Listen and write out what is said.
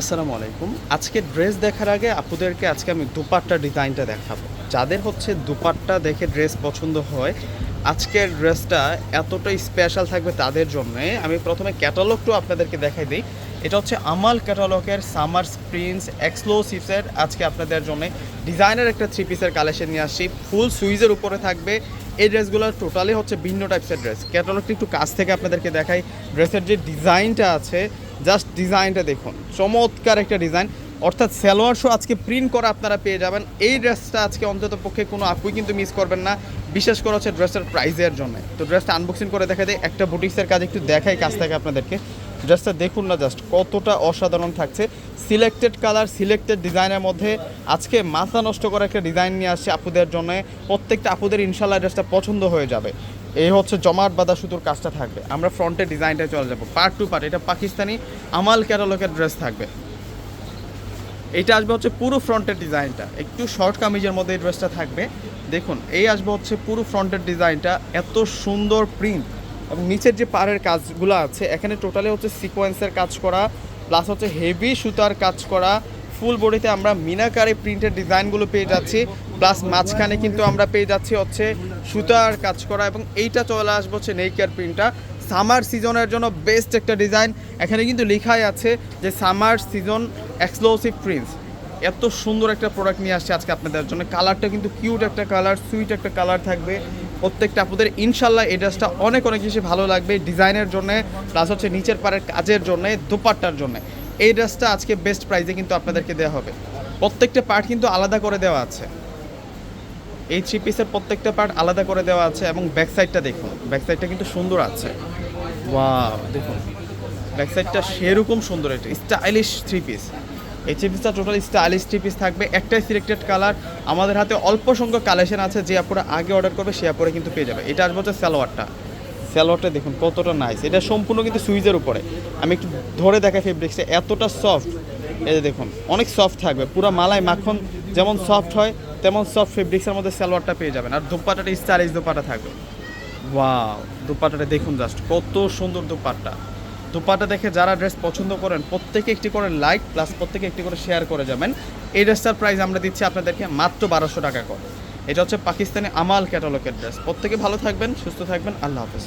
আসসালামু আলাইকুম। আজকে ড্রেস দেখার আগে আপুদেরকে আজকে আমি দুপাট্টা ডিজাইনটা দেখাবো। যাদের হচ্ছে দুপাট্টা দেখে ড্রেস পছন্দ হয়, আজকের ড্রেসটা এতটাই স্পেশাল থাকবে তাদের জন্য। আমি প্রথমে ক্যাটালগটু আপনাদেরকে দেখাই দিই। এটা হচ্ছে আমাল ক্যাটালগের সামার প্রিন্স এক্সক্লুসিভসের আজকে আপনাদের জন্য ডিজাইনের একটা থ্রি পিসের কালেকশন নিয়ে আসছি। ফুল সুইজের উপরে থাকবে। এই ড্রেসগুলো টোটালি হচ্ছে ভিন্ন টাইপসের ড্রেস ক্যাটালগটি একটু কাছ থেকে আপনাদেরকে দেখাই। ড্রেসের যে ডিজাইনটা আছে জাস্ট ডিজাইনটা দেখুন। চমৎকার একটা ডিজাইন। অর্থাৎ সালোয়ার শো আজকে প্রিন্ট করা আপনারা পেয়ে যাবেন। এই ড্রেসটা আজকে অন্তত পক্ষে কোনো আপুই কিন্তু মিস করবেন না। বিশেষ করে হচ্ছে ড্রেসের প্রাইজের জন্য। তো ড্রেসটা আনবক্সিং করে দেখা দেয় একটা বুটিক্সের কাজ একটু দেখাই কাছ থেকে আপনাদেরকে। ড্রেসটা দেখুন না জাস্ট কতটা অসাধারণ থাকছে। সিলেক্টেড কালার সিলেক্টেড ডিজাইনের মধ্যে আজকে মাথা নষ্ট করা একটা ডিজাইন নিয়ে আসছে আপুদের জন্য। প্রত্যেকটা আপুদের ইনশাল্লাহ ড্রেসটা পছন্দ হয়ে যাবে। এই হচ্ছে জমাট বাঁধা সুতোর কাজটা থাকবে। আমরা ফ্রন্টের ডিজাইনটা চলে যাব। পার্ট টু পার্ট এটা পাকিস্তানি আমাল ক্যাটালগের ড্রেস থাকবে। এইটা আসবে হচ্ছে পুরো ফ্রন্টের ডিজাইনটা একটু শর্ট কামিজের মধ্যে এই ড্রেসটা থাকবে। দেখুন, এই আসবে হচ্ছে পুরো ফ্রন্টের ডিজাইনটা এত সুন্দর প্রিন্ট এবং নিচের যে পাড়ের কাজগুলো আছে, এখানে টোটালি হচ্ছে সিকোয়েন্সের কাজ করা প্লাস হচ্ছে হেভি সুতার কাজ করা ফুল বডিতে আমরা মিনাকারি প্রিন্টের ডিজাইনগুলো পেয়ে যাচ্ছি। প্লাস মাঝখানে কিন্তু আমরা পেয়ে যাচ্ছি হচ্ছে সুতার কাজ করা এবং এইটা চলে আসব হচ্ছে নেইকার প্রিন্টটা। সামার সিজনের জন্য বেস্ট একটা ডিজাইন। এখানে কিন্তু লেখাই আছে যে সামার সিজন এক্সক্লুসিভ প্রিন্স এত সুন্দর একটা প্রোডাক্ট নিয়ে আসছে আজকে আপনাদের জন্য। কালারটা কিন্তু কিউট একটা কালার, সুইট একটা কালার থাকবে। প্রত্যেকটা আপনাদের ইনশাল্লাহ এই ড্রেসটা অনেক অনেক বেশি ভালো লাগবে ডিজাইনের জন্য, প্লাস হচ্ছে নিচের পাড়ের কাজের জন্য, দোপাট্টার জন্য। এই ড্রেসটা আজকে বেস্ট প্রাইসে কিন্তু আপনাদেরকে দেওয়া হবে। প্রত্যেকটা পার্ট কিন্তু আলাদা করে দেওয়া আছে। এই থ্রি পিসের প্রত্যেকটা পার্ট আলাদা করে দেওয়া আছে এবং ব্যাক সাইডটা দেখুন ব্যাক সাইডটা কিন্তু সুন্দর আছে। ওয়াও দেখুন ব্যাক সাইডটা সেরকম সুন্দর একটা স্টাইলিশ থ্রি পিস এই থ্রি পিসটা টোটাল স্টাইলিশ থ্রি পিস থাকবে। একটাই সিলেক্টেড কালার আমাদের হাতে অল্প সংখ্যক কালেকশন আছে, যে আপুরা আগে অর্ডার করবে, সে আপুরা কিন্তু পেয়ে যাবে। এটা আসবে হচ্ছে সালোয়ারটা। সালোয়ারটা দেখুন কতটা নাইস এটা সম্পূর্ণ কিন্তু সুইজের উপরে। আমি একটু ধরে দেখাই ফেব্রিক্সটা এতটা সফট এই যে দেখুন, অনেক সফট থাকবে। পুরো মালাই মাখন যেমন সফট হয়, তেমন সফট ফেব্রিক্সের মধ্যে সালোয়ারটা পেয়ে যাবেন। আর দুপাটাটা স্টাইলিশ দুপাটা থাকবে। ওয়াও দুপাটাটা দেখুন জাস্ট কত সুন্দর দুপাট্টা। দুপাটা দেখে যারা ড্রেস পছন্দ করেন, প্রত্যেকে একটি করে লাইক প্লাস প্রত্যেকে একটি করে শেয়ার করে যাবেন। এই ড্রেসটার প্রাইস আমরা দিচ্ছি আপনাদেরকে মাত্র বারোশো টাকা করে। এটা হচ্ছে পাকিস্তানি আমাল ক্যাটালগের ড্রেস প্রত্যেকে ভালো থাকবেন, সুস্থ থাকবেন। আল্লাহ হাফেজ।